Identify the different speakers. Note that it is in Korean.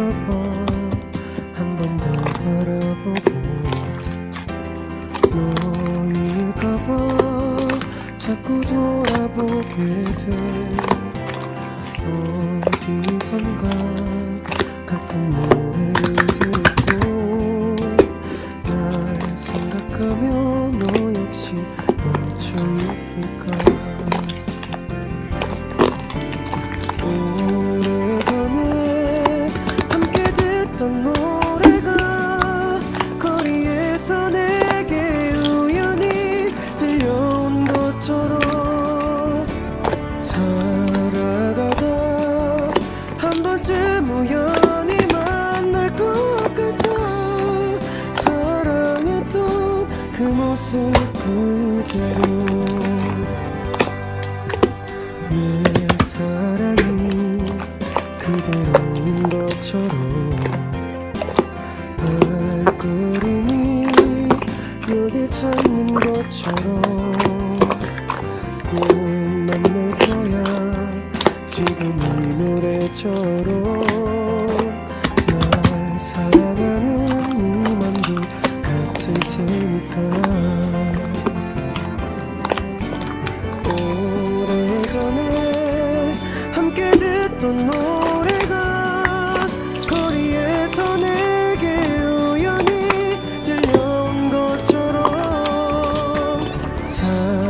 Speaker 1: 너일까봐. 한 번 더 바라보고 너일까봐 자꾸 돌아보게 돼. 어디선가 같은 노래를 듣고 날 생각하며 너 역시 멈춰 있을까 거리에서 내게 우연히 들려온 것처럼 살아가다 한 번쯤 우연히 만날 것 같아 사랑했던 그 모습 그대로 내 사랑이 그대로인 것처럼 찾는 것처럼 꼭 만날 거야 지금 이 노래처럼 날 사랑하는 이 맘도 같을 테니까. 오래전에 함께 듣던 노래 曾